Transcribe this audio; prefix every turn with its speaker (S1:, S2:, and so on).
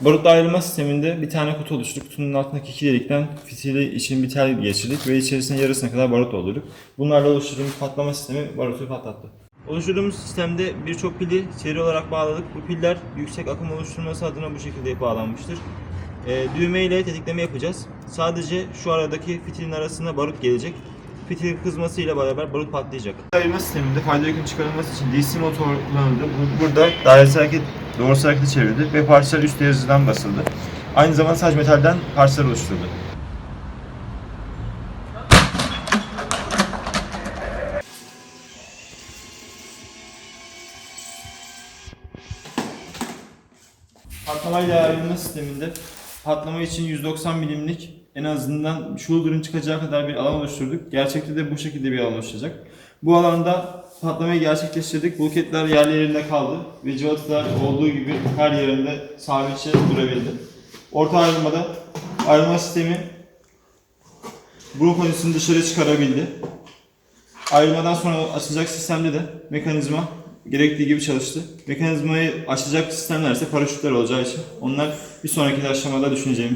S1: Barutla ayrılma sisteminde bir tane kutu oluşturduk. Kutunun altındaki iki delikten fitili için bir tel geçirdik ve içerisine yarısına kadar barut doldurduk. Bunlarla oluşturduğumuz patlama sistemi barutu patlattı. Oluşturduğumuz sistemde birçok pili seri olarak bağladık. Bu piller yüksek akım oluşturması adına bu şekilde bağlanmıştır. Ee, düğme ile tetikleme yapacağız. Sadece şu aradaki fitilin arasına barut gelecek. Fitil kızmasıyla beraber barut patlayacak. Ayırma sisteminde fayda yükün çıkarılması için DC motor kullanıldı. Bu- Burada dairesel hareket, doğrusal hareketi çevirdi ve parçalar üst dereceden basıldı. Aynı zamanda sadece metalden parçalar oluşturuldu. Patlamayla ayrılma sisteminde patlama için 190 milimlik en azından shoulder'ın çıkacağı kadar bir alan oluşturduk. Gerçekte de bu şekilde bir alan oluşacak. Bu alanda patlamayı gerçekleştirdik. Bulketler yerli yerinde kaldı ve cıvatalar olduğu gibi her yerinde sabitçe durabildi. Orta ayrılmada ayrılma sistemi brokolisini dışarı çıkarabildi. Ayrılmadan sonra açılacak sistemde de mekanizma gerektiği gibi çalıştı. Mekanizmayı açacak sistemler ise paraşütler olacağı için onlar bir sonraki aşamada düşüneceğimiz